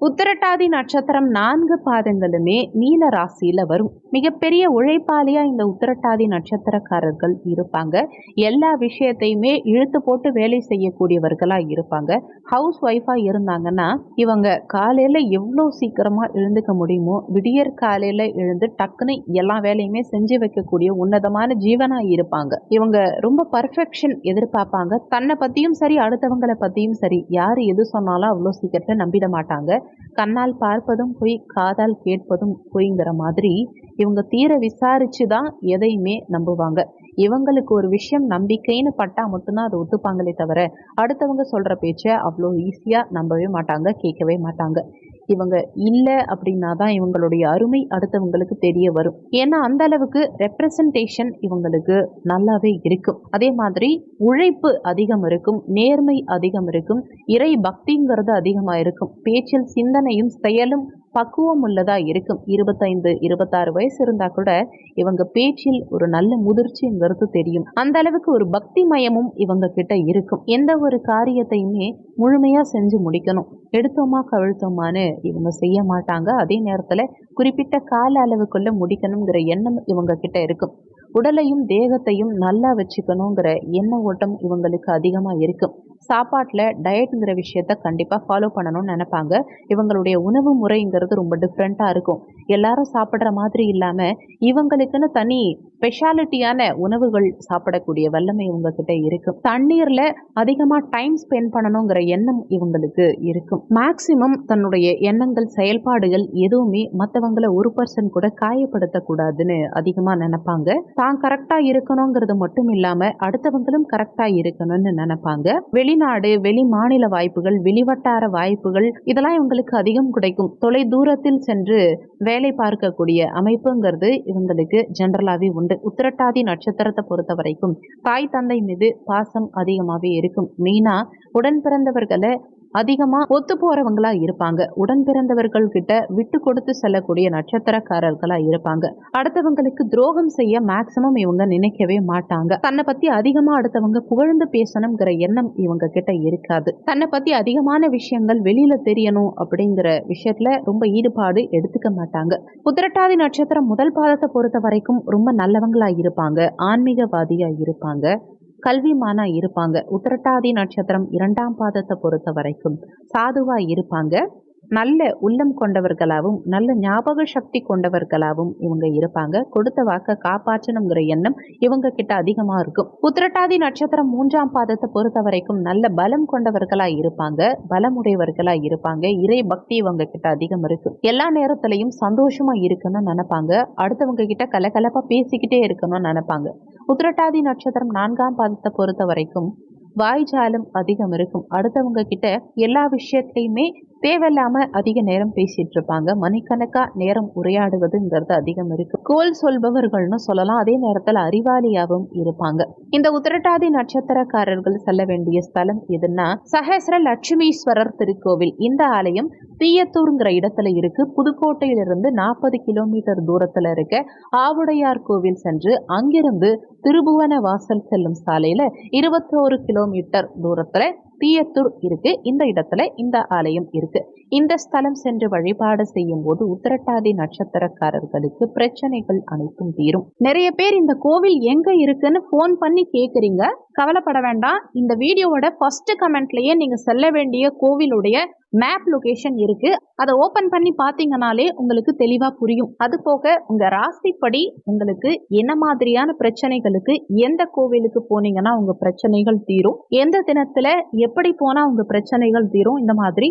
உத்திரட்டாதி நட்சத்திரம் நான்கு பாதங்களுமே நீல ராசியில வரும். மிகப்பெரிய உழைப்பாளியா இந்த உத்திரட்டாதி நட்சத்திரக்காரர்கள் இருப்பாங்க. எல்லா விஷயத்தையுமே இழுத்து போட்டு வேலை செய்யக்கூடியவர்களா இருப்பாங்க. ஹவுஸ் ஒய்ஃபா இருந்தாங்கன்னா இவங்க காலையில எவ்வளோ சீக்கிரமா எழுந்துக்க முடியுமோ விடியற் காலையில எழுந்து டக்குன்னு எல்லா வேலையுமே செஞ்சு வைக்கக்கூடிய உன்னதமான ஜீவனா இருப்பாங்க. இவங்க ரொம்ப பர்ஃபெக்ஷன் எதிர்பார்ப்பாங்க. தன்னை பத்தியும் சரி அடுத்தவங்களை பத்தியும் சரி யார் எது சொன்னாலும் அவ்வளோ சீக்கிரத்தை நம்பிட மாட்டாங்க. கண்ணால் பார்ப்பதும் பொய் காதால் கேட்பதும் பொய்ங்கிற மாதிரி இவங்க தீர விசாரிச்சு தான் எதையுமே நம்புவாங்க. இவங்களுக்கு ஒரு விஷயம் நம்பிக்கைன்னு பட்டா மட்டும்தான் அதை ஒத்துப்பாங்களே தவிர அடுத்தவங்க சொல்ற பேச்சை அவ்வளோ ஈஸியா நம்பவே மாட்டாங்க கேட்கவே மாட்டாங்க. இவங்க இல்லை அப்படின்னா தான் இவங்களுடைய அருமை அடுத்தவங்களுக்கு தெரிய வரும். ஏன்னா அந்த அளவுக்கு ரெப்ரசன்டேஷன் இவங்களுக்கு நல்லாவே இருக்கும். அதே மாதிரி உழைப்பு அதிகம் இருக்கும் நேர்மை அதிகம் இருக்கும் இறை பக்திங்கிறது அதிகமாக இருக்கும் பேச்சில் சிந்தனையும் செயலும் பக்குவம் உள்ளதா இருக்கும். இருபத்தைந்து இருபத்தாறு வயசு இருந்தா கூட இவங்க பேச்சில் ஒரு நல்ல முதிர்ச்சிங்கிறது தெரியும். அந்த அளவுக்கு ஒரு பக்தி மயமும் இவங்க கிட்ட இருக்கும். எந்த ஒரு காரியத்தையுமே முழுமையா செஞ்சு முடிக்கணும். எடுத்தோமா கவிழ்த்தோமான்னு இவங்க செய்ய மாட்டாங்க. அதே நேரத்துல குறிப்பிட்ட கால அளவுக்குள்ள முடிக்கணுங்கிற எண்ணம் இவங்க கிட்ட இருக்கும். உடலையும் தேகத்தையும் நல்லா வச்சுக்கணுங்கிற எண்ண ஓட்டம் இவங்களுக்கு அதிகமாக இருக்கும். சாப்பாட்டில் டயட்டுங்கிற விஷயத்த கண்டிப்பாக ஃபாலோ பண்ணணும்னு நினைப்பாங்க. இவங்களுடைய உணவு முறைங்கிறது ரொம்ப டிஃப்ரெண்ட்டாக இருக்கும். எல்லாரும் சாப்பிட்ற மாதிரி இல்லாமல் இவங்களுக்குன்னு தனி ஸ்பெஷாலிட்டியான உணவுகள் சாப்பிடக்கூடிய வல்லமை இவங்ககிட்ட இருக்கும். தண்ணீரில் அதிகமாக டைம் ஸ்பெண்ட் பண்ணணுங்கிற எண்ணம் இவங்களுக்கு இருக்கும். மேக்சிமம் தன்னுடைய எண்ணங்கள் செயல்பாடுகள் எதுவுமே மற்றவங்கள ஒரு பர்சன் கூட காயப்படுத்தக்கூடாதுன்னு அதிகமாக நினைப்பாங்க. தான் கரெக்டாக இருக்கணுங்கிறது மட்டும் இல்லாமல் அடுத்தவங்களும் கரெக்டாக இருக்கணும்னு நினைப்பாங்க. வெளிநாடு வெளி மாநில வாய்ப்புகள் வெளிவட்டார வாய்ப்புகள் இதெல்லாம் இவங்களுக்கு அதிகம் கிடைக்கும். தொலை தூரத்தில் சென்று வேலை பார்க்கக்கூடிய அமைப்புங்கிறது இவங்களுக்கு ஜென்ரலாகவே உண்டு. உத்திரட்டாதி நட்சத்திரத்தை பொறுத்த வரைக்கும் தாய் தந்தை மீது பாசம் அதிகமாகவே இருக்கும். மெயினாக உடன் பிறந்தவர்களை அதிகமாக ஒத்து போறவங்களா இருப்பாங்க. உடன் பிறந்தவர்கள் கிட்ட விட்டு கொடுத்து செல்லக்கூடிய நட்சத்திரக்காரர்களா இருப்பாங்க. அடுத்தவங்களுக்கு துரோகம் செய்ய மேக்சிமம் இவங்க நினைக்கவே மாட்டாங்க. தன்னை பத்தி அதிகமா அடுத்தவங்க புகழ்ந்து பேசணுங்கிற எண்ணம் இவங்க கிட்ட இருக்காது. தன்னை பத்தி அதிகமான விஷயங்கள் வெளியில தெரியணும் அப்படிங்கிற விஷயத்துல ரொம்ப ஈடுபாடு எடுத்துக்க மாட்டாங்க. புத்திரட்டாதி நட்சத்திரம் முதல் பாதத்தை பொறுத்த வரைக்கும் ரொம்ப நல்லவங்களா இருப்பாங்க. ஆன்மீகவாதியா இருப்பாங்க. கல்விமானா இருப்பாங்க. உத்திரட்டாதி நட்சத்திரம் இரண்டாம் பாதத்தை பொறுத்த வரைக்கும் சாதுவா இருப்பாங்க. நல்ல உள்ளம் கொண்டவர்களாகவும் நல்ல ஞாபக சக்தி கொண்டவர்களாகவும் இவங்க இருப்பாங்க. கொடுத்த வாக்க காப்பாற்றணுங்கிற எண்ணம் இவங்க கிட்ட அதிகமா இருக்கும். உத்திரட்டாதி நட்சத்திரம் மூன்றாம் பாதத்தை பொறுத்த வரைக்கும் நல்ல பலம் கொண்டவர்களா இருப்பாங்க. பலமுடையவர்களா இருப்பாங்க. இறை பக்தி இவங்க கிட்ட அதிகம் இருக்கு. எல்லா நேரத்திலையும் சந்தோஷமா இருக்கணும்னு நினைப்பாங்க. அடுத்தவங்க கிட்ட கலகலப்பா பேசிக்கிட்டே இருக்கணும்னு நினைப்பாங்க. உத்திரட்டாதி நட்சத்திரம் நான்காம் பாதத்தை பொறுத்த வரைக்கும் வாய்ஜாலம் அதிகம் இருக்கும். அடுத்தவங்க கிட்ட எல்லா விஷயத்தையுமே தேவையில்லாம அதிக நேரம் பேசிட்டு இருப்பாங்க. மணிக்கணக்கா நேரம் உரையாடுவதுங்கிறது அதிகம் இருக்கு. கோல் சொல்பவர்கள்னு சொல்லலாம். அதே நேரத்தில் அறிவாளியாகவும் இருப்பாங்க. இந்த உத்திரட்டாதி நட்சத்திரக்காரர்கள் செல்ல வேண்டிய ஸ்தலம் எதுன்னா சஹசிர லட்சுமீஸ்வரர் திருக்கோவில். இந்த ஆலயம் தீயத்தூருங்கிற இடத்துல இருக்கு. புதுக்கோட்டையிலிருந்து நாற்பது கிலோமீட்டர் தூரத்துல இருக்க ஆவுடையார் கோவில் சென்று அங்கிருந்து திருபுவன வாசல் செல்லும் சாலையில இருபத்தோரு கிலோமீட்டர் தூரத்துல தீயத்தூர் இருக்கு. இந்த இடத்துல இந்த ஆலயம் இருக்கு. இந்த ஸ்தலம் சென்று வழிபாடு செய்யும் போது உத்திரட்டாதி நட்சத்திரக்காரர்களுக்கு பிரச்சனைகள் அனைத்தும் தீரும். நிறைய பேர் இந்த கோவில் எங்க இருக்குன்னு ஃபோன் பண்ணி கேக்குறீங்க. கவலைப்பட வேண்டாம். இந்த வீடியோவோட ஃபர்ஸ்ட் கமெண்ட்லயே நீங்க செல்ல வேண்டிய கோவிலுடைய மேப் லொகேஷன் இருக்கு. அதை ஓபன் பண்ணி பார்த்தீங்கனாலே உங்களுக்கு தெளிவா புரியும். அது போக உங்க ராசிப்படி உங்களுக்கு என்ன மாதிரியான பிரச்சனைகளுக்கு எந்த கோவிலுக்கு போனீங்கன்னா உங்க பிரச்சனைகள் தீரும். எந்த தினத்துல எப்படி போனா உங்க பிரச்சனைகள் தீரும். இந்த மாதிரி